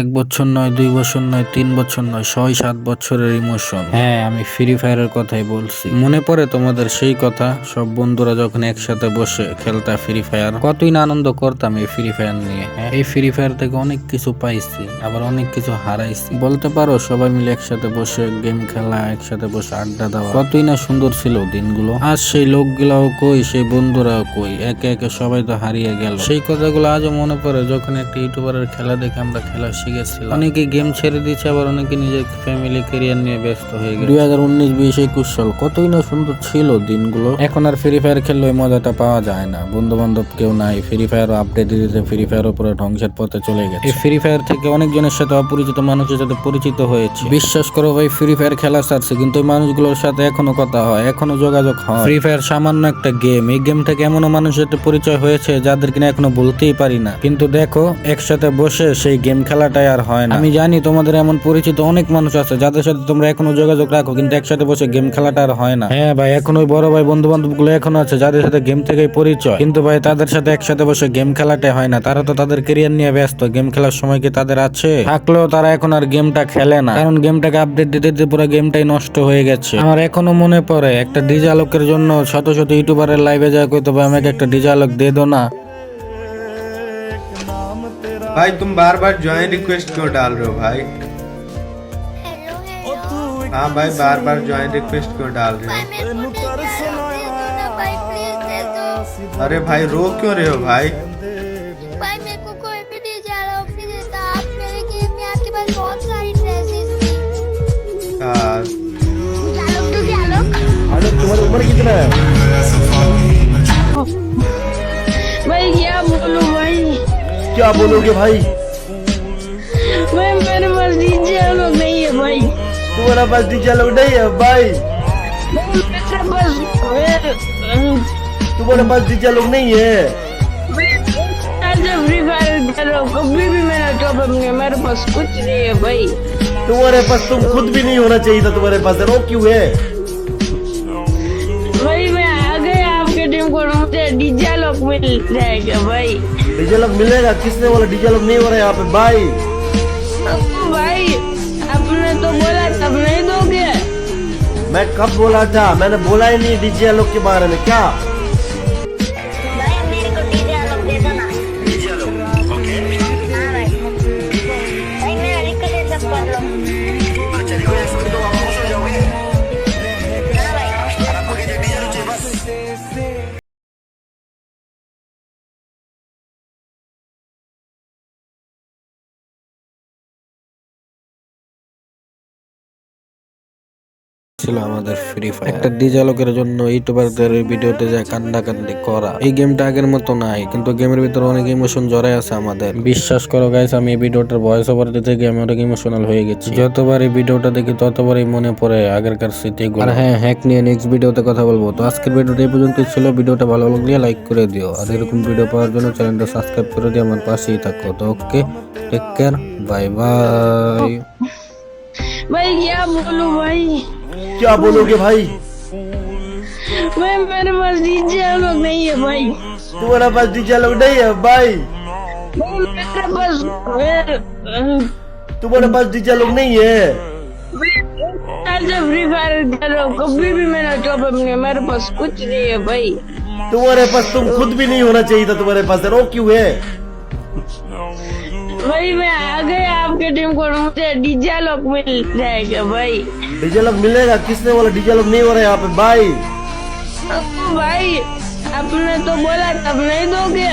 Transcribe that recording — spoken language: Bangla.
এক বছর নয় দুই বছর নয় তিন বছর নয় ছয় সাত বছরের ইমোশন হ্যাঁ আমি ফ্রি ফায়ারের কথাই বলছি। মনে পড়ে তোমাদের সেই কথা? সব বন্ধুরা যখন একসাথে বসে খেলতা ফ্রি ফায়ার কতই না আনন্দ করতাম এই ফ্রি ফায়ার নিয়ে। হ্যাঁ, এই ফ্রি ফায়ার থেকে অনেক কিছু পাইছি আবার অনেক কিছু হারাইছি। বলতে পারো সবাই মিলে একসাথে বসে গেম খেলা একসাথে বসে আড্ডা দেওয়া। কতই না সুন্দর ছিল দিনগুলো। আজ সেই লোকগুলাও কই সেই বন্ধুরাও কই? একে একে সবাই তো হারিয়ে গেল। সেই কথাগুলো আজও মনে পড়ে যখন একটা ইউটিউবারের খেলা দেখে আমরা খেলা শিখেছিলাম অনেকে গেম ছেড়ে দিয়েছে আবার অনেকে নিজের ফ্যামিলি ক্যারিয়ার নিয়ে ব্যস্ত হয়ে গেছে। দুই হাজার উনিশ বিশ একুশ সাল কতই না সুন্দর ছিল দিনগুলো। এখন আর ফ্রি ফায়ার খেললে ওই মজাটা পাওয়া যায় না। বন্ধু বান্ধব কেউ নাই ফ্রি ফায়ার আপডেট দিতে ফ্রি ফায়ার উপরে ধ্বংসের পথে চলে গেছে। এই ফ্রি ফায়ার থেকে অনেকজনের সাথে অপরিচিত মানুষের সাথে পরিচিত হয়েছে। বিশ্বাস করো ভাই ফ্রি ফায়ার খেলা ছাড়ছে কিন্তু ওই মানুষগুলোর সাথে এখনও কথা হয় এখনও যোগাযোগ হয়। ফ্রি ফায়ার সামান্য একটা গেম এই গেম থেকে এমনও মানুষের সাথে পরিচয় হয়েছে যাদের কিনা এখনও বলতেই পারি না। কিন্তু দেখো একসাথে বসে সেই গেম খেলাটাই আর হয় না। আমি জানি তোমাদের এমন পরিচিত অনেক মানুষ আছে যাদের সাথে তোমরা এখনও যোগাযোগ রাখো কিন্তু একসাথে বসে গেম খেলাটা আর হয় না। হ্যাঁ ভাই এখন ওই বড় ভাই বন্ধু বান্ধবগুলো এখনও আছে যাদের সাথে গেম থেকেই পরিচয়। কিন্তু ভাই তাদের সাথে একসাথে বসে গেম খেলাটাই হয় না। তারা তো তাদের কেরিয়ার নিয়ে ব্যস্ত। গেম খেলার সময় কি তাদের আছে? থাকলেও তারা এখন আর গেমটা খেলে না। কারণ গেমটাকে আপডেট দিতে দিতে পুরো গেমটাই নষ্ট হয়ে গেছে। আমার এখনও মনে পড়ে একটা ডিজে আলোকের জন্য শত শত ইউটিউবারের লাইভে যায় কইতো ভাই আমাকে একটা ডিজে আলোক দিয়ে দো না। भाई तुम बार बार ज्वाइन रिक्वेस्ट क्यों डाल रहे हो भाई? हाँ भाई बार बार ज्वाइन रिक्वेस्ट क्यों डाल रहे हो? अरे भाई रो क्यों रहे हो भाई? भाई मेरे को कोई भी क्या बोलोगे भाई? मेरे पास डीजे नहीं है भाई। तुम्हारा पास डीजे लोग नहीं है भाई। तुम्हारे पास डीजे लोग नहीं है। कभी भी टॉप मेरे पास कुछ नहीं है भाई। तुम्हारे पास तुम खुद भी नहीं होना चाहिए था तुम्हारे पास रो क्यों है? डीजे लोग मिल जाएगा भाई। डीजे लोग मिलेगा किसने बोला डीजे लोग नहीं हो रहे यहाँ पे? भाई। भाई आपने तो बोला तब नहीं दोगे। मैं कब बोला था? मैंने बोला ही नहीं डीजे लोग के बारे में क्या? भाई ছিল আমাদের ফ্রি ফায়ার একটা ডিজে আলোকের জন্য ইউটিউবারদের ভিডিওতে যায় কান্দাকান্দি করা এই গেমটা আগের মতো নাই কিন্তু গেমের ভিতরে অনেক ইমোশন জড়াই আছে আমাদের বিশ্বাস করো গাইস আমি এই ভিডিওটার ভয়েস ওভার দিতে গিয়ে আমি অনেক ইমোশনাল হয়ে গেছি যতবার এই ভিডিওটা দেখি ততবারই মনে পড়ে আগেরকার স্মৃতিগুলো আর হ্যাঁ হ্যাক নিয়ে নেক্সট ভিডিওতে কথা বলবো তো আজকের ভিডিওটা এই পর্যন্ত ছিল ভিডিওটা ভালো লাগলে লাইক করে দিও আর এরকম ভিডিও পাওয়ার জন্য চ্যানেলটা সাবস্ক্রাইব করে দিয়ে আমার পাশেই থাকো তো okay take care bye bye भाई क्या बोलूं भाई क्या बोलोगे भाई? मेरे पास डीजे लोग नहीं है भाई। तुम्हारा पास डीजे लोग नहीं है भाई। मेरे पास तुम्हारे पास डीजे लोग नहीं है। फ्री फायर कभी भी मेरा टॉप अप नहीं है मेरे पास कुछ नहीं है भाई। तुम्हारे पास तुम खुद भी नहीं होना चाहिए था तुम्हारे पास रो क्यों है? भाई मैं आ गया आपके टीम को मुझे डीजे लोग मिल जाएगा भाई। डीजे लोग मिलेगा, किसने बोला डीजे लोग नहीं हो रहे यहाँ पे? भाई। भाई, आपने तो बोला तब नहीं दोगे।